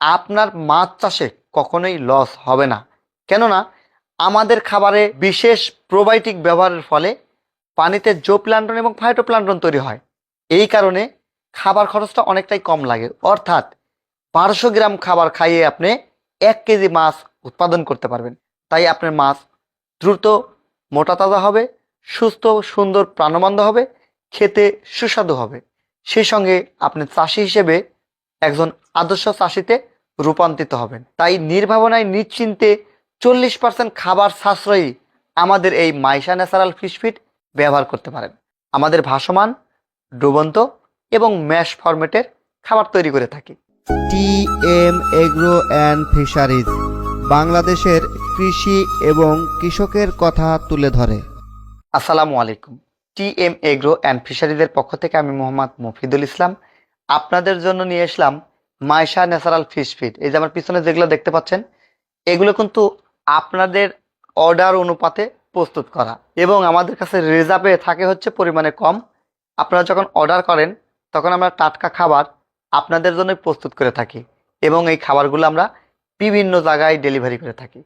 আপনার মাছ চাষে কখনোই লস হবে না। কেননা, আমাদের খাবারে বিশেষ প্রোবায়োটিক ব্যবহারের ফলে পানিতে জোপ্লান্টন এবং ফাইটোপ্লান্টন তৈরি হয়। এই কারণে খাবার খরচটা অনেকটাই কম লাগে। অর্থাৎ, বারোশো গ্রাম খাবার খাইয়ে আপনি এক কেজি মাছ উৎপাদন করতে পারবেন। তাই আপনার মাছ দ্রুত, মোটা তাজা হবে, সুস্থ, সুন্দর, প্রাণবন্ত হবে, খেতে সুস্বাদু হবে। সেই সঙ্গে আপনি চাষি হিসেবে একজন আদর্শ চাষিতে রূপান্তরিত হবেন। তাই নির্ভাবনায় নিশ্চিন্তে চল্লিশ পার্সেন্ট খাবার সাশ্রয়ী আমাদের এই মাইশা ন্যাচারাল ফিশ ফিড ব্যবহার করতে পারেন। আমাদের ভাসমান ডুবন্ত এবং ম্যাশ ফরম্যাটের খাবার তৈরি করে থাকি। T M agro and fisheries বাংলাদেশের কৃষি এবং কৃষকের কথা তুলে ধরে। আসসালামু আলাইকুম। টি এম এগ্রো অ্যান্ড ফিশারিজের পক্ষ থেকে আমি মোহাম্মদ মফিদুল ইসলাম। আপনাদের জন্য নিয়ে আসলাম মাইশা ন্যাচারাল ফিশ ফিড। এই যে আমার পিছনে যেগুলো দেখতে পাচ্ছেন, এগুলো কিন্তু আপনাদের অর্ডার অনুপাতে প্রস্তুত করা। এবং আমাদের কাছে রিজার্ভে থাকে হচ্ছে পরিমাণে কম। আপনারা যখন অর্ডার করেন, তখন আমরা টাটকা খাবার আপনাদের জন্য প্রস্তুত করে থাকি। এবং এই খাবারগুলো আমরা বিভিন্ন জায়গায় ডেলিভারি করে থাকি।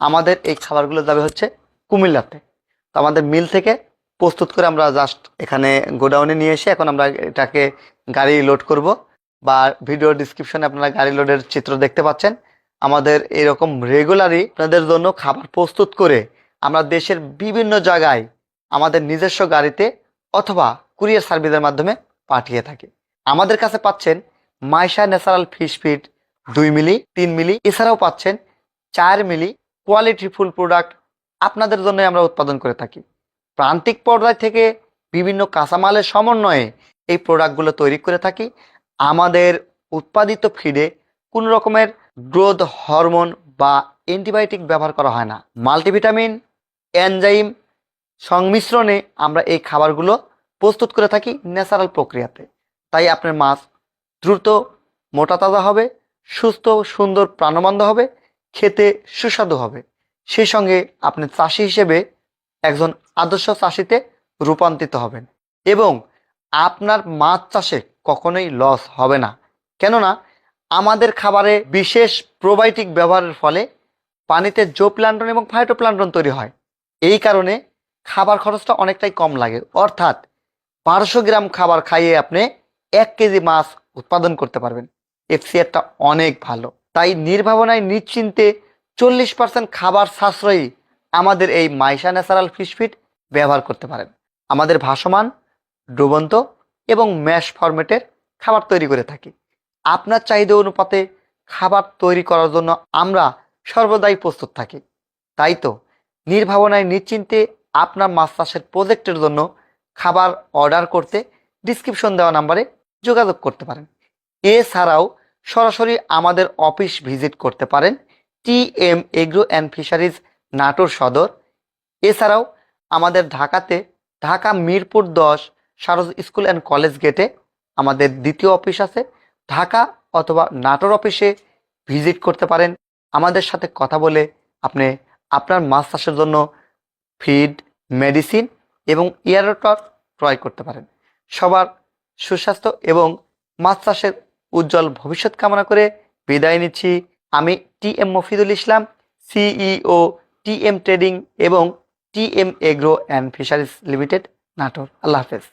আমাদের এই খাবারগুলো যাবে হচ্ছে কুমিল্লাতে। তো আমাদের মিল থেকে প্রস্তুত করে আমরা জাস্ট এখানে গোডাউনে নিয়ে এসে এখন আমরা এটাকে গাড়ি লোড করব বা ভিডিও ডিসক্রিপশনে আপনারা গাড়ি লোডের চিত্র দেখতে পাচ্ছেন। আমাদের এরকম রেগুলারই আপনাদের জন্য খাবার প্রস্তুত করে আমরা দেশের বিভিন্ন জায়গায় আমাদের নিজস্ব গাড়িতে অথবা কুরিয়ার সার্ভিসের মাধ্যমে পাঠিয়ে থাকি। আমাদের কাছে পাচ্ছেন মাইশা ন্যাচারাল ফিশ ফিড দুই মিলি, তিন মিলি, এছাড়াও পাচ্ছেন চার মিলি কোয়ালিটি ফুল প্রোডাক্ট আপনাদের জন্য আমরা উৎপাদন করে থাকি। প্রান্তিক পর্যায় থেকে বিভিন্ন কাঁচামালের সমন্বয়ে এই প্রোডাক্টগুলো তৈরি করে থাকি। আমাদের উৎপাদিত ফিডে কোনো রকমের গ্রোথ হরমোন বা অ্যান্টিবায়োটিক ব্যবহার করা হয় না। মাল্টিভিটামিন এনজাইম সংমিশ্রণে আমরা এই খাবারগুলো প্রস্তুত করে থাকি ন্যাচারাল প্রক্রিয়াতে। তাই আপনার মাছ দ্রুত মোটা তাজা হবে, সুস্থ, সুন্দর, প্রাণবন্ত হবে, খেতে সুস্বাদু হবে। সেই সঙ্গে আপনি চাষি হিসেবে একজন আদর্শ চাষিতে রূপান্তরিত হবেন। এবং আপনার মাছ চাষে কখনোই লস হবে না। কেননা, আমাদের খাবারে বিশেষ প্রোবায়োটিক ব্যবহারের ফলে পানিতে জোপ্লান্টন এবং ফাইটো ফাইটোপ্লান্টন তৈরি হয়। এই কারণে খাবার খরচটা অনেকটাই কম লাগে। অর্থাৎ, বারোশো গ্রাম খাবার খাইয়ে আপনি এক কেজি মাছ উৎপাদন করতে পারবেন। এফসিআরটা অনেক ভালো। তাই নির্ভাবনায় নিশ্চিন্তে চল্লিশ পার্সেন্ট খাবার সাশ্রয়ী আমাদের এই মাইশা ন্যাচারাল ফিশ ফিড ব্যবহার করতে পারেন। আমাদের ভাসমান ডুবন্ত এবং ম্যাশ ফরম্যাটের খাবার তৈরি করে থাকি। আপনার চাহিদা অনুপাতে খাবার তৈরি করার জন্য আমরা সর্বদাই প্রস্তুত থাকি। তাই তো, নির্ভাবনায় নিশ্চিন্তে আপনার মাছ চাষের প্রজেক্টের জন্য খাবার অর্ডার করতে ডিসক্রিপশন দেওয়া নাম্বারে যোগাযোগ করতে পারেন। এছাড়াও সরাসরি আমাদের অফিস ভিজিট করতে পারেন T M agro and fisheries, Natore Sadar. এছাড়াও আমাদের ঢাকাতে ঢাকা মিরপুর দশ সারজ স্কুল অ্যান্ড কলেজ গেটে আমাদের দ্বিতীয় অফিস আছে। ঢাকা অথবা নাটোর অফিসে ভিজিট করতে পারেন। আমাদের সাথে কথা বলে আপনি আপনার মাছ চাষের জন্য ফিড, মেডিসিন এবং ইয়ারটর ক্রয় করতে পারেন। সবার সুস্বাস্থ্য এবং মাছ চাষের উজ্জ্বল ভবিষ্যৎ কামনা করে বিদায় নিচ্ছি। আমি T M Mofidul Islam, CEO T M trading এবং T M agro and fisheries limited, Natore. আল্লাহ হাফেজ।